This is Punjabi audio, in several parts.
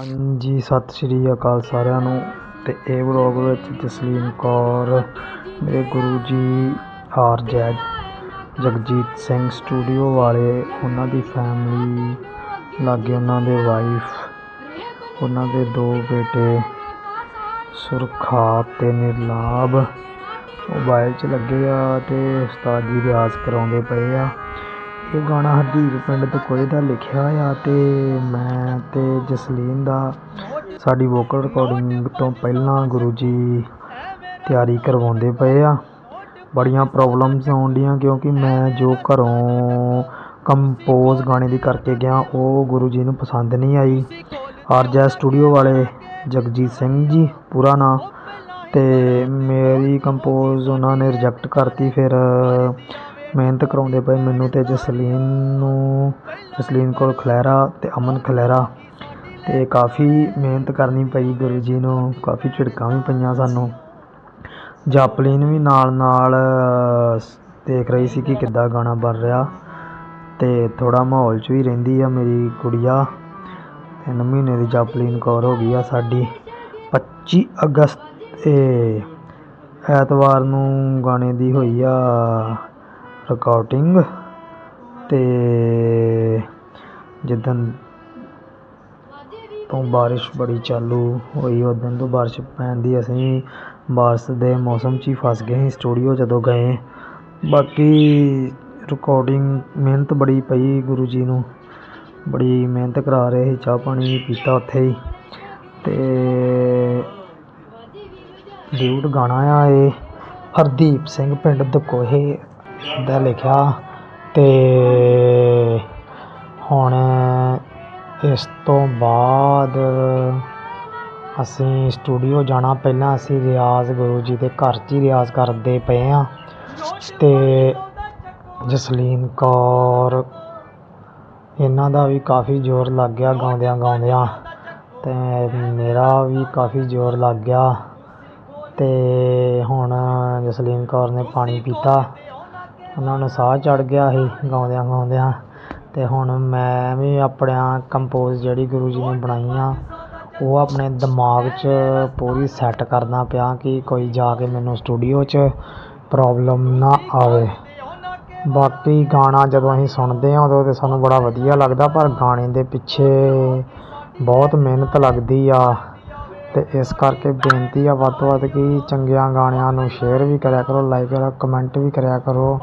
ਹਾਂਜੀ, ਸਤਿ ਸ਼੍ਰੀ ਅਕਾਲ ਸਾਰਿਆਂ ਨੂੰ ਤੇ ਇਹ ਵਲੌਗ ਵਿੱਚ ਜਸਲੀਨ ਕੌਰ, ਮੇਰੇ ਗੁਰੂ ਜੀ ਆਰ ਜੈਜ ਜਗਜੀਤ ਸਿੰਘ ਸਟੂਡੀਓ ਵਾਲੇ, ਉਹਨਾਂ ਦੀ ਫੈਮਿਲੀ ਲਾਗੇ ਉਹਨਾਂ ਦੇ ਵਾਈਫ ਉਹਨਾਂ ਦੇ ਦੋ ਬੇਟੇ ਸੁਰਖਾ ਤੇ ਨਿਰਲਾਭ ਮੋਬਾਈਲ 'ਚ ਲੱਗੇ ਆ ਤੇ ਉਸਤਾਦ ਜੀ ਰਿਆਜ਼ ਕਰਾਉਂਦੇ ਪਏ ਆ। ਇਹ ਗਾਣਾ ਹਰਦੀਪ ਪਿੰਡ ਦਕੋਏ ਦਾ ਲਿਖਿਆ ਆ ਤੇ ਮੈਂ ਤੇ ਜਸਲੀਨ ਦਾ ਸਾਡੀ ਵੋਕਲ ਰਿਕਾਰਡਿੰਗ ਤੋਂ ਪਹਿਲਾਂ ਗੁਰੂ ਜੀ ਤਿਆਰੀ ਕਰਵਾਉਂਦੇ ਪਏ ਆ। ਬੜੀਆਂ ਪ੍ਰੋਬਲਮਸ ਆਉਂਦੀਆਂ ਕਿਉਂਕਿ ਮੈਂ ਜੋ ਘਰੋਂ ਕੰਪੋਜ਼ ਗਾਣੇ ਦੀ ਕਰਕੇ ਗਿਆ, ਉਹ ਗੁਰੂ ਜੀ ਨੂੰ ਪਸੰਦ ਨਹੀਂ ਆਈ। ਆਰਜਾ ਸਟੂਡੀਓ ਵਾਲੇ ਜਗਜੀਤ ਸਿੰਘ ਜੀ, ਪੂਰਾ ਨਾਂ। ਤੇ ਮੇਰੀ ਕੰਪੋਜ਼ ਉਹਨਾਂ ਨੇ ਰਿਜੈਕਟ ਕਰਤੀ, ਫਿਰ ਮਿਹਨਤ ਕਰਾਉਂਦੇ ਪਏ ਮੈਨੂੰ ਤੇ ਜਸਲੀਨ ਨੂੰ, ਜਸਲੀਨ ਕੌਰ ਖਲੈਰਾ ਅਤੇ ਅਮਨ ਖਲੈਰਾ ਅਤੇ ਕਾਫੀ ਮਿਹਨਤ ਕਰਨੀ ਪਈ ਗੁਰੂ ਜੀ ਨੂੰ, ਕਾਫੀ ਝਿੜਕਾਂ ਵੀ ਪਈਆਂ ਸਾਨੂੰ। ਜਾਪਲੀਨ ਵੀ ਨਾਲ ਨਾਲ ਦੇਖ ਰਹੀ ਸੀ ਕਿ ਕਿੱਦਾਂ ਗਾਣਾ ਬਣ ਰਿਹਾ ਅਤੇ ਥੋੜ੍ਹਾ ਮਾਹੌਲ 'ਚ ਵੀ ਰਹਿੰਦੀ ਆ ਮੇਰੀ ਗੁੜੀਆ। ਤਿੰਨ ਮਹੀਨੇ ਦੀ ਜਾਪਲੀਨ ਕੌਰ ਹੋ ਗਈ ਆ ਸਾਡੀ। 25 ਅਗਸਤ, ਇਹ, ਐਤਵਾਰ ਨੂੰ ਗਾਣੇ ਦੀ ਹੋਈ ਆ ਰਿਕਾਰਡਿੰਗ ਤੇ ਜਿੱਦਣ ਤੋਂ ਬਾਰਿਸ਼ ਬੜੀ ਚਾਲੂ ਹੋਈ ਉਦੋਂ ਤੋਂ ਬਾਰਿਸ਼ ਪੈਣ ਦੀ ਅਸੀਂ ਬਾਰਿਸ਼ ਦੇ ਮੌਸਮ 'ਚ ਹੀ ਫਸ ਗਏ ਸੀ ਸਟੂਡੀਓ ਜਦੋਂ ਗਏ। ਬਾਕੀ ਰਿਕਾਰਡਿੰਗ ਮਿਹਨਤ ਬੜੀ ਪਈ ਗੁਰੂ ਜੀ ਨੂੰ। ਬੜੀ ਮਿਹਨਤ ਕਰਾ ਰਹੇ ਸੀ, ਚਾਹ ਪਾਣੀ ਪੀਤਾ ਉੱਥੇ ਹੀ। ਤੇ ਡਿਊਟ ਗਾਣਾ ਆ ਇਹ, ਹਰਦੀਪ ਸਿੰਘ ਪਿੰਡ ਦਕੋਹੇ। ਦਾ ਲਿਖਿਆ ਅਤੇ ਹੁਣ ਇਸ ਤੋਂ ਬਾਅਦ ਅਸੀਂ ਸਟੂਡੀਓ ਜਾਣਾ, ਪਹਿਲਾਂ ਅਸੀਂ ਰਿਆਜ਼ ਗੁਰੂ ਜੀ ਦੇ ਘਰ 'ਚ ਹੀ ਰਿਆਜ਼ ਕਰਦੇ ਪਏ ਹਾਂ। ਅਤੇ ਜਸਲੀਨ ਕੌਰ, ਇਹਨਾਂ ਦਾ ਵੀ ਕਾਫੀ ਜ਼ੋਰ ਲੱਗ ਗਿਆ ਗਾਉਂਦਿਆਂ ਗਾਉਂਦਿਆਂ। ਅਤੇ ਮੇਰਾ ਵੀ ਕਾਫੀ ਜ਼ੋਰ ਲੱਗ ਗਿਆ। ਅਤੇ ਹੁਣ ਜਸਲੀਨ ਕੌਰ ਨੇ ਪਾਣੀ ਪੀਤਾ। ਉਹਨਾਂ ਨੂੰ ਸਾਹ ਚੜ੍ਹ ਗਿਆ ਸੀ ਗਾਉਂਦਿਆਂ ਗਾਉਂਦਿਆਂ ਅਤੇ ਹੁਣ ਮੈਂ ਵੀ ਆਪਣਿਆਂ ਕੰਪੋਜ਼ ਜਿਹੜੀ ਗੁਰੂ ਜੀ ਨੇ ਬਣਾਈਆਂ ਉਹ ਆਪਣੇ ਦਿਮਾਗ 'ਚ ਪੂਰੀ ਸੈੱਟ ਕਰਦਾ ਪਿਆ ਕਿ ਕੋਈ ਜਾ ਕੇ ਮੈਨੂੰ ਸਟੂਡੀਓ 'ਚ ਪ੍ਰੋਬਲਮ ਨਾ ਆਵੇ। ਬਾਕੀ ਗਾਣਾ ਜਦੋਂ ਅਸੀਂ ਸੁਣਦੇ ਹਾਂ ਉਦੋਂ ਤਾਂ ਸਾਨੂੰ ਬੜਾ ਵਧੀਆ ਲੱਗਦਾ, ਪਰ ਗਾਣੇ ਦੇ ਪਿੱਛੇ ਬਹੁਤ ਮਿਹਨਤ ਲੱਗਦੀ ਆ। ਅਤੇ ਇਸ ਕਰਕੇ ਬੇਨਤੀ ਆ ਵੱਧ ਤੋਂ ਵੱਧ ਕਿ ਚੰਗਿਆਂ ਗਾਣਿਆਂ ਨੂੰ ਸ਼ੇਅਰ ਵੀ ਕਰਿਆ ਕਰੋ ਲਾਈਕ ਕਰਿਆ ਕਮੈਂਟ ਵੀ ਕਰਿਆ ਕਰੋ।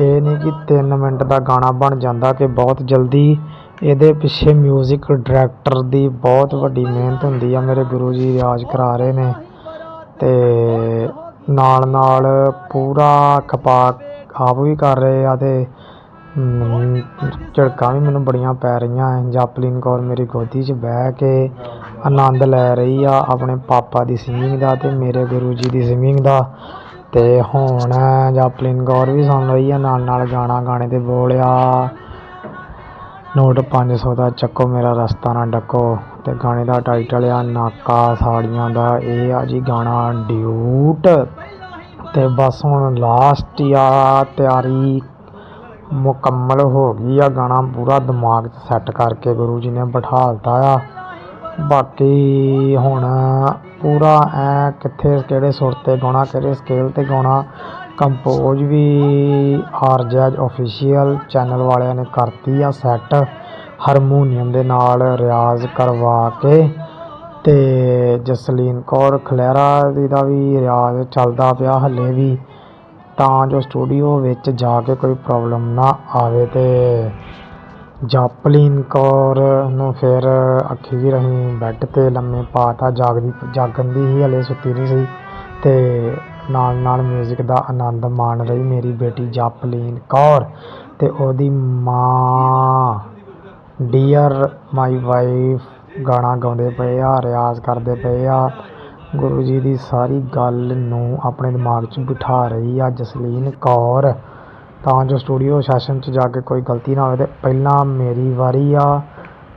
ਇਹ ਨਹੀਂ ਕਿ ਤਿੰਨ ਮਿੰਟ ਦਾ ਗਾਣਾ ਬਣ ਜਾਂਦਾ ਕਿ ਬਹੁਤ ਜਲਦੀ ਇਹਦੇ ਪਿੱਛੇ ਮਿਊਜ਼ਿਕ ਡਾਇਰੈਕਟਰ ਦੀ ਬਹੁਤ ਵੱਡੀ ਮਿਹਨਤ ਹੁੰਦੀ ਆ, ਮੇਰੇ ਗੁਰੂ ਜੀ ਰਿਆਜ਼ ਕਰਾ ਰਹੇ ਨੇ। ਅਤੇ ਨਾਲ ਨਾਲ ਪੂਰਾ ਖਪਾ ਆਪ ਵੀ ਕਰ ਰਹੇ ਆ ਅਤੇ ਤੇ ਝੜਕਾਂ ਵੀ ਮੈਨੂੰ ਬੜੀਆਂ ਪੈ ਰਹੀਆਂ ਜਾਪਲੀਨ ਕੌਰ ਮੇਰੀ ਗੋਦੀ 'ਚ ਬਹਿ ਕੇ ਆਨੰਦ ਲੈ ਰਹੀ ਆ ਆਪਣੇ ਪਾਪਾ ਦੀ ਸਿੰਗਿੰਗ ਦਾ ਅਤੇ ਮੇਰੇ ਗੁਰੂ ਜੀ ਦੀ ਸਿੰਗਿੰਗ ਦਾ। ਅਤੇ ਹੁਣ ਜਾਪਲੀਨ ਕੌਰ ਵੀ ਸੁਣ ਰਹੀ ਆ, ਨਾਲ ਨਾਲ ਗਾਣਾ ਗਾਣੇ ਤੇ ਬੋਲਿਆ। ਨੋਟ ਪੰਜ ਸੌ ਦਾ ਚੱਕੋ, ਮੇਰਾ ਰਸਤਾ ਨਾ ਡੱਕੋ। ਅਤੇ ਗਾਣੇ ਦਾ ਟਾਈਟਲ ਆ, ਨਾਕਾ ਸਾੜੀਆਂ ਦਾ। ਇਹ ਆ ਜੀ ਗਾਣਾ ਡਿਊਟ। ਅਤੇ ਬਸ ਹੁਣ ਲਾਸਟ ਆ, ਤਿਆਰੀ ਮੁਕੰਮਲ ਹੋ ਗਈ ਆ। ਗਾਣਾ ਪੂਰਾ ਦਿਮਾਗ 'ਚ ਸੈੱਟ ਕਰਕੇ ਗੁਰੂ ਜੀ ਨੇ ਬਿਠਾ ਦਿੱਤਾ ਆ। ਬਾਕੀ ਹੁਣ ਪੂਰਾ ਐ ਕਿੱਥੇ, ਕਿਹੜੇ ਸੁਰ 'ਤੇ ਗਾਉਣਾ, ਕਿਹੜੇ ਸਕੇਲ 'ਤੇ ਗਾਉਣਾ ਕੰਪੋਜ਼ ਵੀ ਆਰਜੈਜ ਅਫੀਸ਼ੀਅਲ ਚੈਨਲ ਵਾਲਿਆਂ ਨੇ ਕਰਤੀ ਆ ਸੈੱਟ ਹਾਰਮੋਨੀਅਮ ਦੇ ਨਾਲ ਰਿਆਜ਼ ਕਰਵਾ ਕੇ ਤੇ ਜਸਲੀਨ ਕੌਰ ਖਲੈਰਾ ਦੀ ਦਾ ਵੀ ਰਿਆਜ਼ ਚੱਲਦਾ ਪਿਆ ਹੱਲੇ ਵੀ। ਤਾਂ ਜੋ ਸਟੂਡੀਓ ਵਿੱਚ ਜਾ ਕੇ ਕੋਈ ਪ੍ਰੋਬਲਮ ਨਾ ਆਵੇ ਅਤੇ ਜਾਪਲੀਨ ਕੌਰ ਨੂੰ ਫਿਰ ਅੱਖੀ ਰਹੀ ਬੈੱਡ ਤੇ ਲੰਮੇ ਪਾਤਾ ਜਾਗਦੀ ਜਾਗਣ ਦੀ ਹੀ ਹਲੇ ਸੁੱਤੀ ਨਹੀਂ ਸੀ ਅਤੇ ਨਾਲ ਨਾਲ ਮਿਊਜ਼ਿਕ ਦਾ ਆਨੰਦ ਮਾਣ ਰਹੀ ਮੇਰੀ ਬੇਟੀ ਜਾਪਲੀਨ ਕੌਰ ਅਤੇ ਉਹਦੀ ਮਾਂ ਡੀਅਰ ਮਾਈ ਵਾਈਫ ਗਾਣਾ ਗਾਉਂਦੇ ਪਏ ਆ, ਰਿਆਜ਼ ਕਰਦੇ ਪਏ ਆ। ਗੁਰੂ ਜੀ ਦੀ ਸਾਰੀ ਗੱਲ ਨੂੰ ਆਪਣੇ ਦਿਮਾਗ 'ਚ ਬਿਠਾ ਰਹੀ ਆ ਜਸਲੀਨ ਕੌਰ। ਤਾਂ ਜੋ ਸਟੂਡੀਓ ਸੈਸ਼ਨ 'ਚ ਜਾ ਕੇ ਕੋਈ ਗਲਤੀ ਨਾ ਹੋਵੇ ਤੇ ਪਹਿਲਾਂ ਮੇਰੀ ਵਾਰੀ ਆ।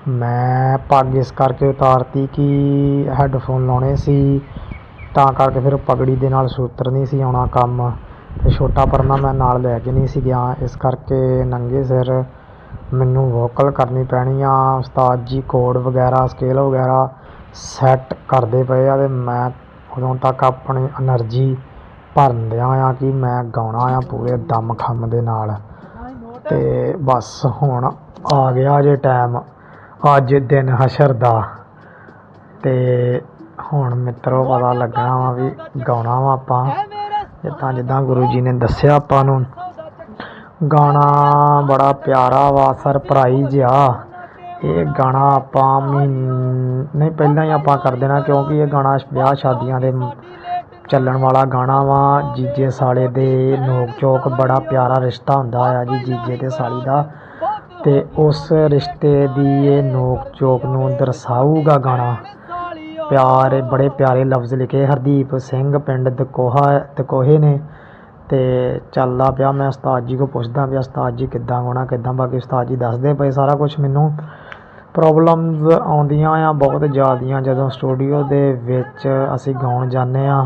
ਮੈਂ ਪੱਗ ਇਸ ਕਰਕੇ ਉਤਾਰਤੀ ਕਿ ਹੈੱਡਫੋਨ ਲਾਉਣੇ ਸੀ, ਤਾਂ ਕਰਕੇ ਫਿਰ ਪਗੜੀ ਦੇ ਨਾਲ ਸੂਤਰ ਨਹੀਂ ਸੀ ਆਉਣਾ ਕੰਮ। ਤੇ ਛੋਟਾ ਪਰਨਾ ਮੈਂ ਨਾਲ ਲੈ ਕੇ ਨਹੀਂ ਸੀ ਗਿਆ। ਇਸ ਕਰਕੇ ਨੰਗੇ ਸਿਰ ਮੈਨੂੰ ਵੋਕਲ ਕਰਨੀ ਪੈਣੀ ਆ। ਉਸਤਾਦ ਜੀ ਕੋਡ ਵਗੈਰਾ ਸਕੇਲ ਵਗੈਰਾ ਸੈੱਟ ਕਰਦੇ ਪਏ ਆ ਅਤੇ ਮੈਂ ਉਦੋਂ ਤੱਕ ਆਪਣੀ ਐਨਰਜੀ ਭਰਨ ਦਿਆਂ ਆ ਕਿ ਮੈਂ ਗਾਉਣਾ ਆ ਪੂਰੇ ਦਮ ਖੰਮ ਦੇ ਨਾਲ। ਅਤੇ ਬਸ ਹੁਣ ਆ ਗਿਆ ਜੇ ਟਾਈਮ ਅੱਜ ਦਿਨ ਹਸ਼ਰ ਦਾ। ਅਤੇ ਹੁਣ ਮਿੱਤਰੋ ਪਤਾ ਲੱਗਣਾ ਵਾ ਵੀ ਗਾਉਣਾ ਵਾ ਆਪਾਂ। ਜਿੱਦਾਂ ਜਿੱਦਾਂ ਗੁਰੂ ਜੀ ਨੇ ਦੱਸਿਆ ਆਪਾਂ ਨੂੰ। ਗਾਣਾ ਬੜਾ ਪਿਆਰਾ ਵਾ ਸਰਪ੍ਰਾਈਜ਼ ਆ। ਇਹ ਗਾਣਾ ਆਪਾਂ ਮਹੀਨ ਨਹੀਂ, ਪਹਿਲਾਂ ਹੀ ਆਪਾਂ ਕਰ ਦੇਣਾ ਕਿਉਂਕਿ ਇਹ ਗਾਣਾ ਵਿਆਹ ਸ਼ਾਦੀਆਂ ਦੇ ਚੱਲਣ ਵਾਲਾ ਗਾਣਾ ਵਾ। ਜੀਜੇ ਸਾਲੇ ਦੇ ਨੋਕ ਝੋਕ ਬੜਾ ਪਿਆਰਾ ਰਿਸ਼ਤਾ ਹੁੰਦਾ ਆ ਜੀ, ਜੀਜੇ ਤੇ ਸਾਲੀ ਦਾ। ਤੇ ਉਸ ਰਿਸ਼ਤੇ ਦੀ ਇਹ ਨੋਕ ਝੋਕ ਨੂੰ ਦਰਸਾਊਗਾ ਗਾਣਾ। ਪਿਆਰ, ਬੜੇ ਪਿਆਰੇ ਲਫ਼ਜ਼ ਲਿਖੇ ਹਰਦੀਪ ਸਿੰਘ ਪਿੰਡ ਦਕੋਹਾ, ਦਕੋਹੇ ਨੇ। ਤੇ ਚੱਲਦਾ ਪਿਆ, ਮੈਂ ਉਸਤਾਦ ਜੀ ਕੋ ਪੁੱਛਦਾ ਪਿਆ ਉਸਤਾਦ ਜੀ ਕਿੱਦਾਂ ਗਾਉਣਾ, ਕਿੱਦਾਂ? ਬਾਕੀ ਉਸਤਾਦ ਜੀ ਦੱਸਦੇ ਪਏ ਸਾਰਾ ਕੁਝ ਮੈਨੂੰ। ਪ੍ਰੋਬਲਮਸ ਆਉਂਦੀਆਂ ਆ, ਬਹੁਤ ਜ਼ਿਆਦੀਆਂ ਜਦੋਂ ਸਟੂਡੀਓ ਦੇ ਵਿੱਚ ਅਸੀਂ ਗਾਉਣ ਜਾਂਦੇ ਹਾਂ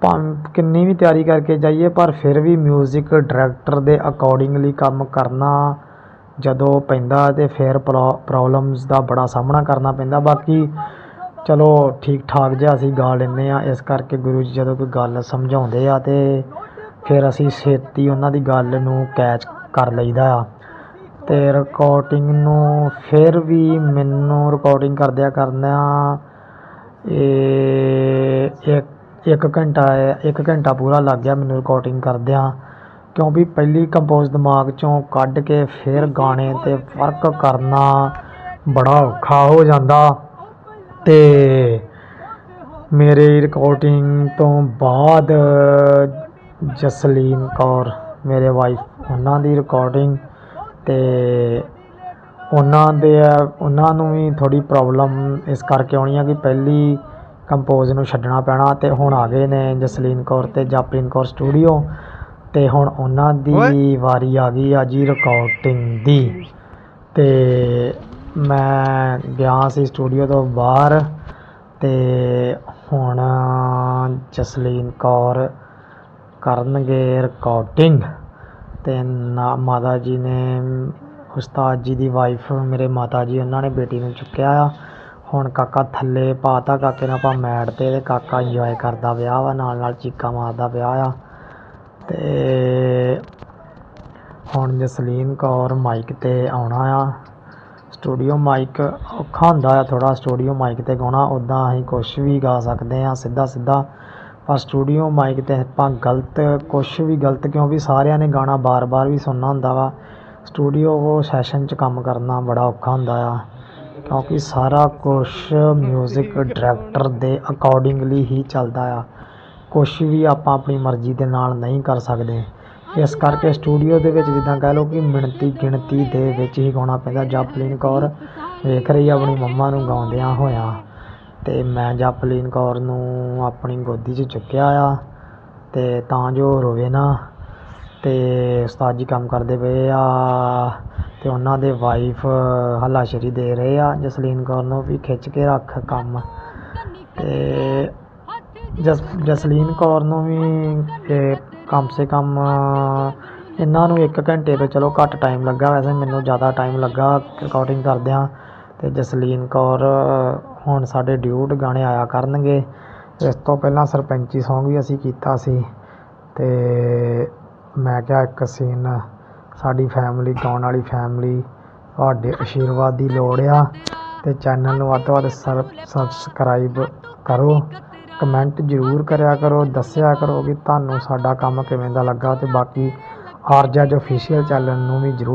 ਭਾਵੇਂ ਕਿੰਨੀ ਵੀ ਤਿਆਰੀ ਕਰਕੇ ਜਾਈਏ, ਪਰ ਫਿਰ ਵੀ ਮਿਊਜ਼ਿਕ ਡਾਇਰੈਕਟਰ ਦੇ ਅਕੋਰਡਿੰਗਲੀ ਕੰਮ ਕਰਨਾ ਜਦੋਂ ਪੈਂਦਾ ਤੇ ਫਿਰ ਪ੍ਰੋਬਲਮਸ ਦਾ ਬੜਾ ਸਾਹਮਣਾ ਕਰਨਾ ਪੈਂਦਾ। ਬਾਕੀ ਚਲੋ ਠੀਕ ਠਾਕ ਜਿਹਾ ਅਸੀਂ ਗਾ ਲੈਂਦੇ ਆ। ਇਸ ਕਰਕੇ ਗੁਰੂ ਜੀ ਜਦੋਂ ਕੋਈ ਗੱਲ ਸਮਝਾਉਂਦੇ ਆ ਤੇ ਫਿਰ ਅਸੀਂ ਛੇਤੀ ਉਹਨਾਂ ਦੀ ਗੱਲ ਨੂੰ ਕੈਚ ਕਰ ਲਈਦਾ। ਆ ਅਤੇ ਰਿਕਾਰਡਿੰਗ ਨੂੰ ਫਿਰ ਵੀ ਮੈਨੂੰ ਰਿਕਾਰਡਿੰਗ ਕਰਦਿਆਂ ਕਰਦਿਆਂ ਇਹ ਇੱਕ ਇੱਕ ਘੰਟਾ ਇੱਕ ਘੰਟਾ ਪੂਰਾ ਲੱਗ ਗਿਆ ਮੈਨੂੰ ਰਿਕਾਰਡਿੰਗ ਕਰਦਿਆਂ। ਕਿਉਂਕਿ ਪਹਿਲੀ ਕੰਪੋਜ਼ ਦਿਮਾਗ ਚੋਂ ਕੱਢ ਕੇ ਫਿਰ ਗਾਣੇ ਤੇ ਫ਼ਰਕ ਕਰਨਾ ਬੜਾ ਔਖਾ ਹੋ ਜਾਂਦਾ। ਅਤੇ ਮੇਰੇ ਰਿਕਾਰਡਿੰਗ ਤੋਂ ਬਾਅਦ ਜਸਲੀਨ ਕੌਰ, ਮੇਰੇ ਵਾਈਫ ਉਹਨਾਂ ਦੀ ਰਿਕਾਰਡਿੰਗ ਤੇ ਉਹਨਾਂ ਦੇ ਉਹਨਾਂ ਨੂੰ ਵੀ ਥੋੜੀ ਪ੍ਰੋਬਲਮ ਇਸ ਕਰਕੇ ਆਉਣੀ ਆ ਕਿ ਪਹਿਲੀ ਕੰਪੋਜ਼ ਨੂੰ ਛੱਡਣਾ ਪੈਣਾ ਤੇ ਹੁਣ ਆ ਗਏ ਨੇ ਜਸਲੀਨ ਕੌਰ ਤੇ ਜਾਪਰੀਨ ਕੌਰ ਸਟੂਡੀਓ ਤੇ ਹੁਣ ਉਹਨਾਂ ਦੀ ਵਾਰੀ ਆ ਗਈ ਆ ਜੀ ਰਿਕਾਰਡਿੰਗ ਦੀ। ਤੇ ਮੈਂ ਗਿਆ ਸੀ ਸਟੂਡੀਓ ਤੋਂ ਬਾਹਰ ਤੇ ਹੁਣ ਜਸਲੀਨ ਕੌਰ ਕਰਨਗੇ ਰਿਕਾਰਡਿੰਗ ਅਤੇ ਨਾ ਮਾਤਾ ਜੀ ਨੇ, ਉਸਤਾਦ ਜੀ ਦੀ ਵਾਈਫ ਮੇਰੇ ਮਾਤਾ ਜੀ ਉਹਨਾਂ ਨੇ ਬੇਟੀ ਨੂੰ ਚੁੱਕਿਆ ਆ। ਹੁਣ ਕਾਕਾ ਥੱਲੇ ਪਾ ਤਾ ਕਾਕੇ ਨਾਲ ਆਪਾਂ ਮੈਟ ਤੇ ਅਤੇ ਕਾਕਾ ਇੰਜੋਏ ਕਰਦਾ ਵਿਆਹ ਵਾ, ਨਾਲ ਨਾਲ ਚੀਕਾਂ ਮਾਰਦਾ ਪਿਆ ਆ। ਅਤੇ ਹੁਣ ਜਸਲੀਨ ਕੌਰ ਮਾਈਕ ਤੇ ਆਉਣਾ ਆ। ਸਟੂਡੀਓ ਮਾਈਕ ਔਖਾ ਹੁੰਦਾ ਆ, ਥੋੜ੍ਹਾ ਸਟੂਡੀਓ ਮਾਈਕ ਤੇ ਗਾਉਣਾ ਉੱਦਾਂ ਅਸੀਂ ਕੁਛ ਵੀ ਗਾ ਸਕਦੇ ਹਾਂ ਸਿੱਧਾ ਸਿੱਧਾ ਪਰ ਸਟੂਡੀਓ ਮਾਈਕ ਤੇ ਆਪਾਂ ਗਲਤ, ਕੁਛ ਵੀ ਗਲਤ, ਕਿਉਂਕਿ ਸਾਰਿਆਂ ਨੇ ਗਾਣਾ ਵਾਰ ਵਾਰ ਵੀ ਸੁਣਨਾ ਹੁੰਦਾ ਵਾ। ਸਟੂਡੀਓ ਸੈਸ਼ਨ 'ਚ ਕੰਮ ਕਰਨਾ ਬੜਾ ਔਖਾ ਹੁੰਦਾ ਆ, ਕਿਉਂਕਿ ਸਾਰਾ ਕੁਛ ਮਿਊਜ਼ਿਕ ਡਾਇਰੈਕਟਰ ਦੇ ਅਕੋਰਡਿੰਗਲੀ ਹੀ ਚੱਲਦਾ ਆ। ਕੁਛ ਵੀ ਆਪਾਂ ਆਪਣੀ ਮਰਜ਼ੀ ਦੇ ਨਾਲ ਨਹੀਂ ਕਰ ਸਕਦੇ। ਇਸ ਕਰਕੇ ਸਟੂਡੀਓ ਦੇ ਵਿੱਚ ਜਿੱਦਾਂ ਕਹਿ ਲਓ ਕਿ ਮਿਣਤੀ ਗਿਣਤੀ ਦੇ ਵਿੱਚ ਹੀ ਗਾਉਣਾ ਪੈਂਦਾ। ਜਪਲੀਨ ਕੌਰ ਵੇਖ ਰਹੀ ਆ, ਆਪਣੀ ਮੰਮਾ ਨੂੰ ਗਾਉਂਦਿਆਂ ਹੋਇਆ। ਅਤੇ ਮੈਂ ਜਪਲੀਨ ਕੌਰ ਨੂੰ ਆਪਣੀ ਗੋਦੀ 'ਚ ਚੁੱਕਿਆ ਆ ਅਤੇ ਤਾਂ ਜੋ ਰੋਵੇ ਨਾ ਅਤੇ ਉਸਤਾਦ ਜੀ ਕੰਮ ਕਰਦੇ ਪਏ ਆ ਅਤੇ ਉਹਨਾਂ ਦੇ ਵਾਈਫ ਹੱਲਾਸ਼ੇਰੀ ਦੇ ਰਹੇ ਆ, ਜਸਲੀਨ ਕੌਰ ਨੂੰ ਵੀ ਖਿੱਚ ਕੇ ਰੱਖ ਕੰਮ ਅਤੇ ਜਸ, ਜਸਲੀਨ ਕੌਰ ਨੂੰ ਵੀ ਕਮ ਸੇ ਕਮ ਇਹਨਾਂ ਨੂੰ ਇੱਕ ਘੰਟੇ ਤੋਂ ਚਲੋ ਘੱਟ ਟਾਈਮ ਲੱਗਾ ਵੈਸੇ, ਮੈਨੂੰ ਜ਼ਿਆਦਾ ਟਾਈਮ ਲੱਗਾ ਰਿਕਾਰਡਿੰਗ ਕਰਦਿਆਂ। ਤੇ ਜਸਲੀਨ ਕੌਰ ਹੁਣ ਸਾਡੇ ਡਿਊਟ ਗਾਣੇ ਆਇਆ ਕਰਨਗੇ। ਇਸ ਤੋਂ ਪਹਿਲਾਂ ਸਰਪੰਚੀ ਸੌਂਗ ਵੀ ਅਸੀਂ ਕੀਤਾ ਸੀ ਤੇ ਮੈਂ ਕਿਹਾ ਇੱਕ ਸੀਨ ਸਾਡੀ ਫੈਮਿਲੀ ਗਾਉਣ ਵਾਲੀ ਫੈਮਿਲੀ ਤੁਹਾਡੇ ਆਸ਼ੀਰਵਾਦ ਦੀ ਲੋੜ ਆ ਤੇ ਚੈਨਲ ਨੂੰ ਵੱਧ ਤੋਂ ਵੱਧ ਸਬਸਕ੍ਰਾਈਬ ਕਰੋ। ਕਮੈਂਟ ਜ਼ਰੂਰ ਕਰਿਆ ਕਰੋ, ਦੱਸਿਆ ਕਰੋ ਕਿ ਤੁਹਾਨੂੰ ਸਾਡਾ ਕੰਮ ਕਿਵੇਂ ਦਾ ਲੱਗਾ ਤੇ ਬਾਕੀ ਆਰਜਾ ਜੋ ਅਫੀਸ਼ੀਅਲ ਚੈਨਲ ਨੂੰ ਵੀ ਜ਼ਰੂਰ